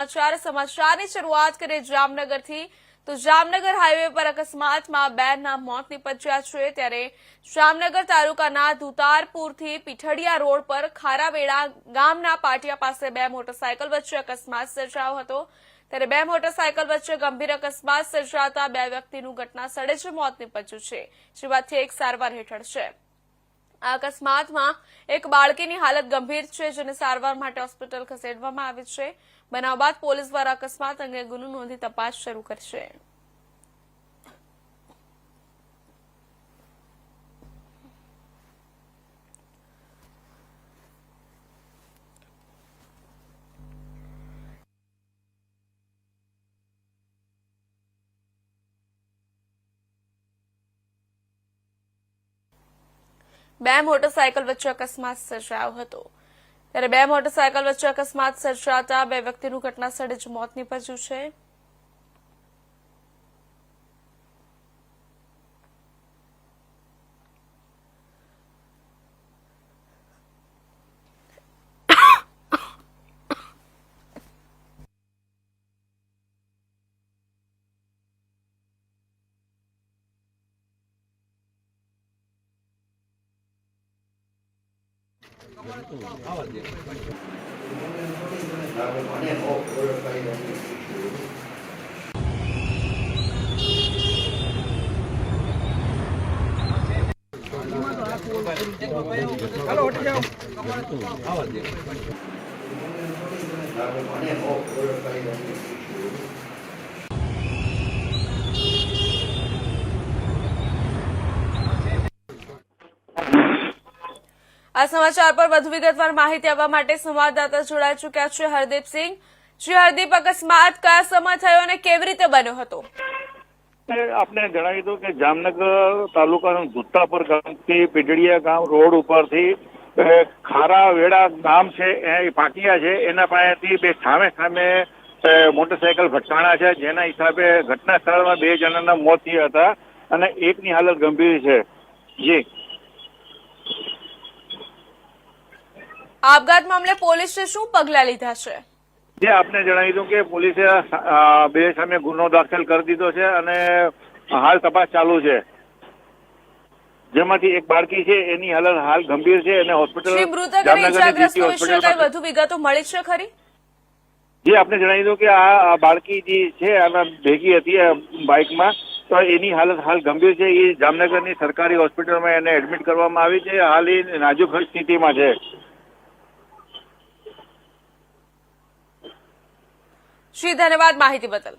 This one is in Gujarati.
સમાચાર સમાચારની શરૂઆત કરીએ જામનગરથી. તો જામનગર હાઈવે પર અકસ્માતમાં બેનના મોત નીપજ્યા છે. ત્યારે જામનગર તાલુકાના ધુતારપુરથી પીઠડિયા રોડ પર ખારાવેડા ગામના પાટિયા પાસે બે મોટરસાયકલ વચ્ચે અકસ્માત સર્જાયો હતો. ત્યારે બે મોટરસાયકલ વચ્ચે ગંભીર અકસ્માત સર્જાતા બે વ્યક્તિનું ઘટના સ્થળે જ મોત નીપજ્યું છે. જેમાંથી એક સારવાર હેઠળ છે. આ અકસ્માતમાં એક બાળકીની હાલત ગંભીર છે, જેને સારવાર માટે હોસ્પિટલ ખસેડવામાં આવી છે. બનાવ બાદ પોલીસ દ્વારા અકસ્માત અંગે ગુનો નોંધી તપાસ શરૂ કરશે. બે મોટરસાયકલ વચ્ચે અકસ્માત સર્જાયો હતો. ત્યારે બે મોટરસાયકલ વચ્ચે અકસ્માત સર્જાતા બે વ્યક્તિનું ઘટના સ્થળે જ મોત નીપજ્યું છે. હલો હટી જાઓ આવા દે આ સમાચાર પર વધુ વિગતવાર માહિતી આપવા માટે સંવાદદાતા જોડાઈ ચુક્યા છે હરદીપસિંહ શ્રી હરદીપ, અકસ્માત કયા સમય થયો અને કેવી રીતે બન્યો હતો? આપને જણાવી દઉં કે જામનગર તાલુકાનું ધુત્તાપુર ગામથી પીડળિયા ગામ રોડ ઉપરથી ખારા વેડા ગામ છે, એ પાટિયા છે, એના પાસેથી બે સામે સામે મોટરસાયકલ ભટકાણા છે, જેના હિસાબે ઘટના સ્થળમાં બે જણાના મોત થયા હતા અને એકની હાલત ગંભીર છે. જી. આપઘાત મામલે પોલીસે શું પગલા લીધા છે? જે આપને જણાવી દઉં કે પોલીસે બે સામે ગુનો દાખલ કરી દીધો છે અને હાલ તપાસ ચાલુ છે. જેમાંથી એક બાળકી છે એની હાલત હાલ ગંભીર છે અને હોસ્પિટલ વધુ વિગતો મળી છે ખરી? જે આપને જણાવી દઉં કે આ બાળકી જે છે આના ભેગી હતી બાઇકમાં તો એની હાલત હાલ ગંભીર છે. એ જામનગરની સરકારી હોસ્પિટલમાં એને એડમિટ કરવામાં આવી છે. હાલ એ નાજુક સ્થિતિમાં છે. શ્રી ધન્યવાદ માહિતી બદલ.